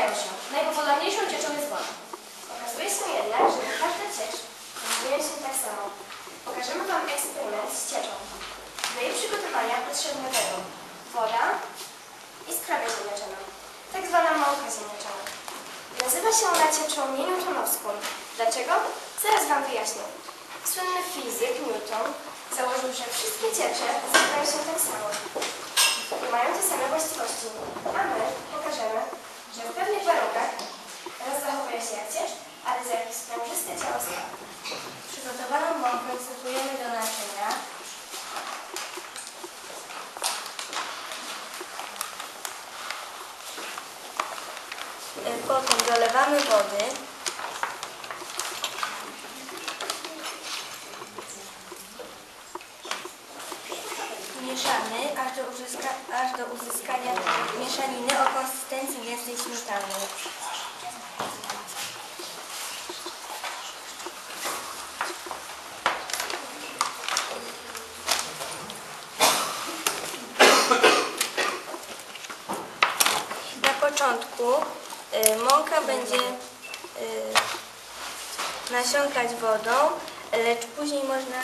zgadzają się. Najpopularniejszą cieczą jest woda. Okazuje się jednak, że nie każda ciecz zachowuje się tak samo. Pokażemy Wam eksperyment z cieczą. Do jej przygotowania potrzebne będą woda i skrawia ziemniaczana, tak zwana mąka ziemniaczana. Nazywa się ona cieczą nienewtonowską. Dlaczego? Zaraz Wam wyjaśnię. Słynny fizyk Newton założył, że wszystkie ciecze zachowują się tak samo i mają te same właściwości. A my pokażemy, że w pewnych warunkach raz zachowuje się jak ciecz, ale za jakieś sprężyste ciało skały. Przygotowaną mąkę wsypujemy do naczynia. Y, Potem dolewamy wody. Mieszamy aż do, uzyska, aż do uzyskania mieszaniny o konsystencji gęstej śmietany. Na początku y, mąka będzie y, nasiąkać wodą, lecz później można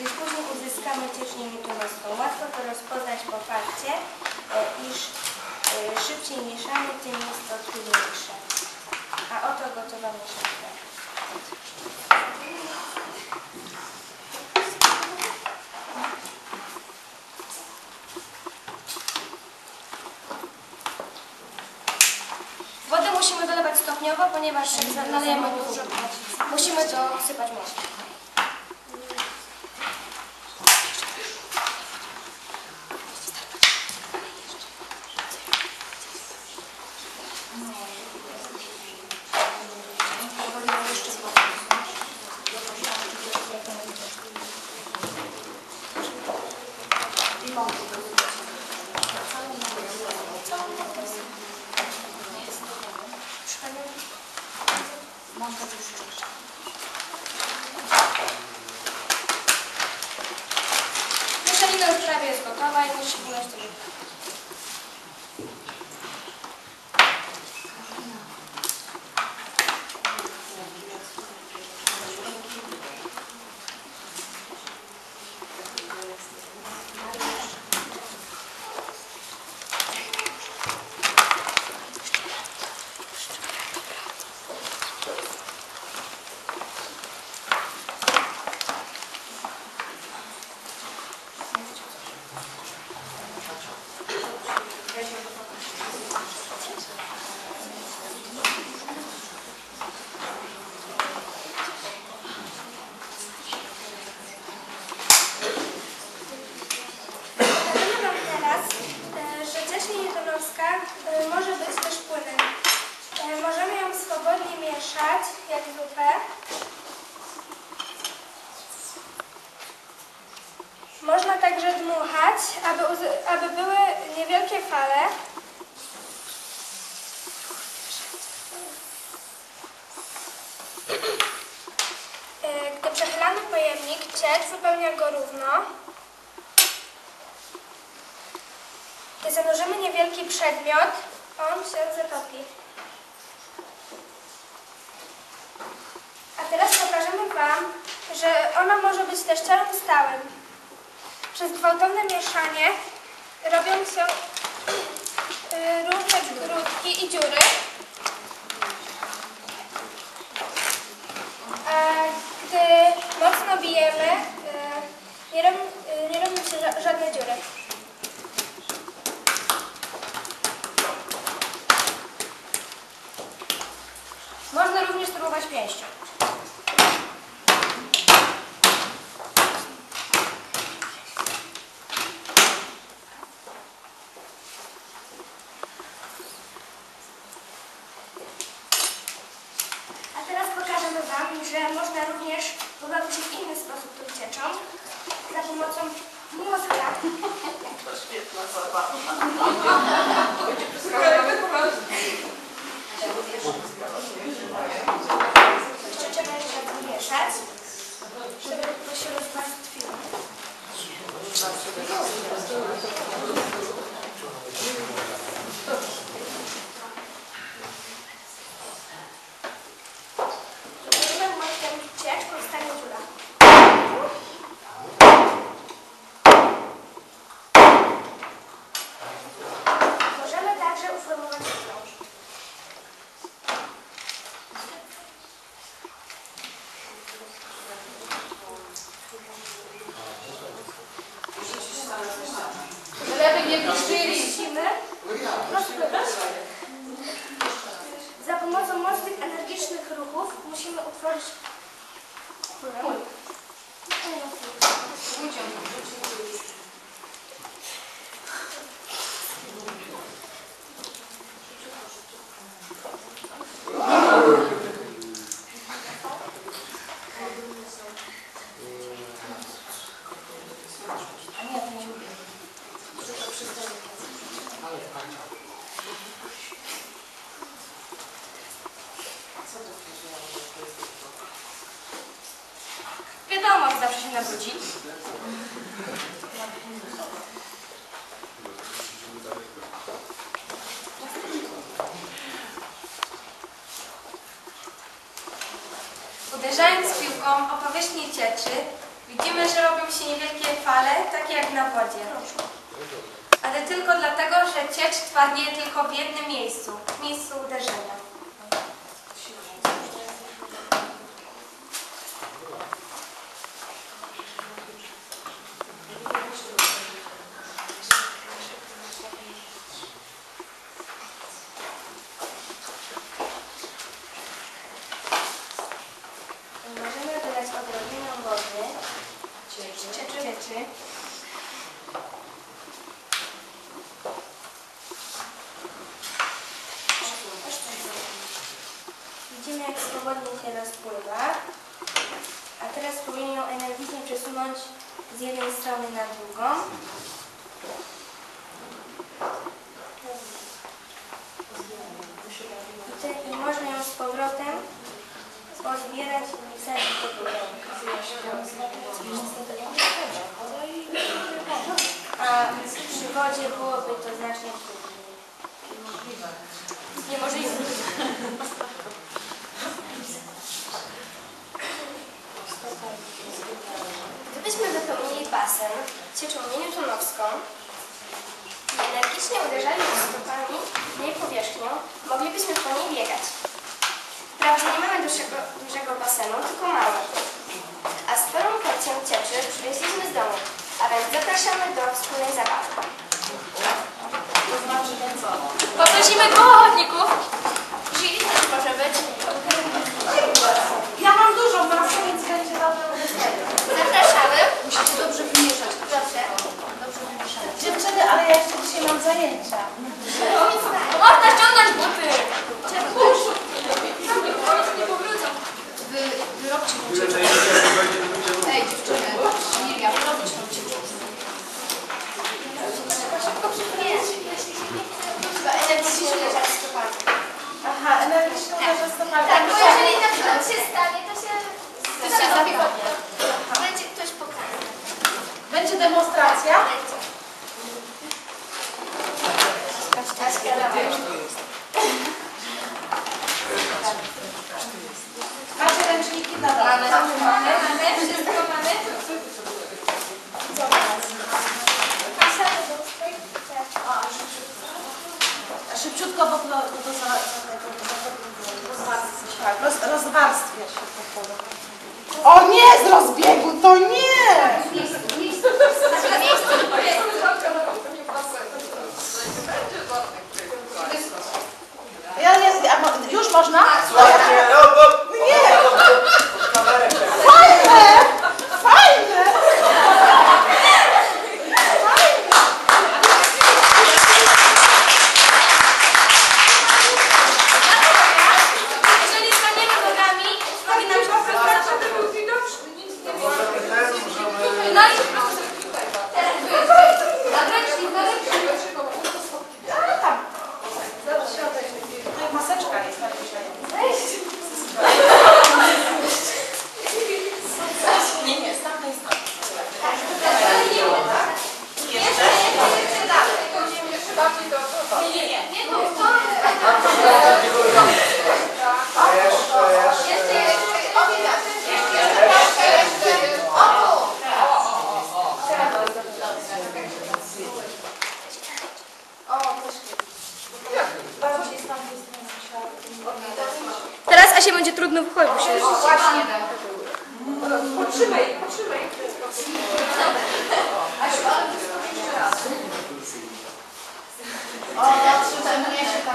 gdy później uzyskamy ciecz niewtonowską. Łatwo to rozpoznać po fakcie, y, iż y, szybciej mieszamy, tym jest to trudniejsze. A oto gotowa mieszanka. Wodę musimy dolewać stopniowo, ponieważ jak nalejemy dużo, musimy dosypać mąkę. Mieszanina już prawie jest gotowa i musi wleć do żółtka. Pokażemy Wam teraz, e, że ciecz niedonowska e, może być też płynem. E, Możemy ją swobodnie mieszać, jak zupę. Można także dmuchać, aby, uzy- aby były niewielkie fale. E, Gdy przechylamy pojemnik, ciecz wypełnia go równo. Gdy zanurzymy niewielki przedmiot, on się zatopi. A teraz pokażemy Wam, że ona może być też ciałem stałym. Przez gwałtowne mieszanie robią się ये रहा है first. Forever. Nawrócić? Uderzając piłką o powierzchnię cieczy, widzimy, że robią się niewielkie fale, takie jak na wodzie. Ale tylko dlatego, że ciecz twardnieje tylko w jednym miejscu, w miejscu uderzenia. Możemy dodać odrobinę wody, cieczy, cieczy. Widzimy, jak swobodnie się rozpływa. A teraz spróbujemy ją energicznie przesunąć z jednej strony na drugą. I, te, I można ją z powrotem pozbierać i wsadzić do. A przy wodzie byłoby to znacznie trudniej. Niemożliwe. Gdybyśmy wypełnili basen cieczą newtonowską i energicznie uderzali stopami w jej powierzchnię, moglibyśmy po niej biegać. Wprawdzie nie mamy dużego, dużego basenu, tylko mały. A sporą porcję cieczy przywieźliśmy z domu, a więc zapraszamy do wspólnej zabawy. Poprosimy pochodników. Jeżeli też może być. Ja mam dużo, proszę, więc będzie dobre uderzenie. Zapraszamy. Musicie dobrze wymieszać. Dobrze. Dobrze wymieszać. Dziewczyny, ale ja jeszcze dzisiaj mam zajęcia. Można ściągnąć buty. Wy, wyrobcie mu Ej, dziewczyny, Miriam, wyrobić mu. Aha, energicznie uderzę stopami. Tak, bo jeżeli na przykład się stanie, to się... To się. Będzie ktoś pokazał. Będzie demonstracja? Dawaj. Macie ręczniki na dole. Mamy, mamy, mamy, wszystko mamy. Szybciutko, bo to, to, to za, za tego, rozwarstwia się. Tak, roz, rozwarstwia się to pole. O nie, z rozbiegu, to nie! Ja można? Słuchajcie, no bo...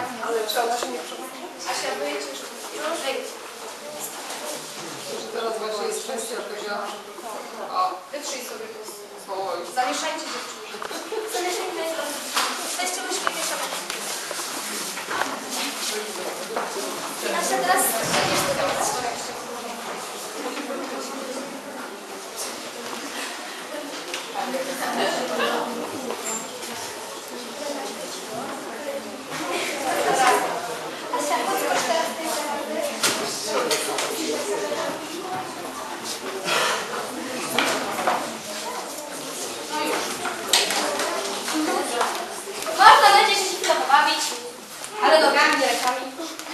mnie się nie Ale trzeba się nie Asia, wyjdź Teraz właśnie jest kwestia tego, o, Wytrzyj sobie to. Zamieszajcie dziewczyny. Weźcie łyżkę mieszamy. Asia, teraz będziesz tego Asia, じゃな髪。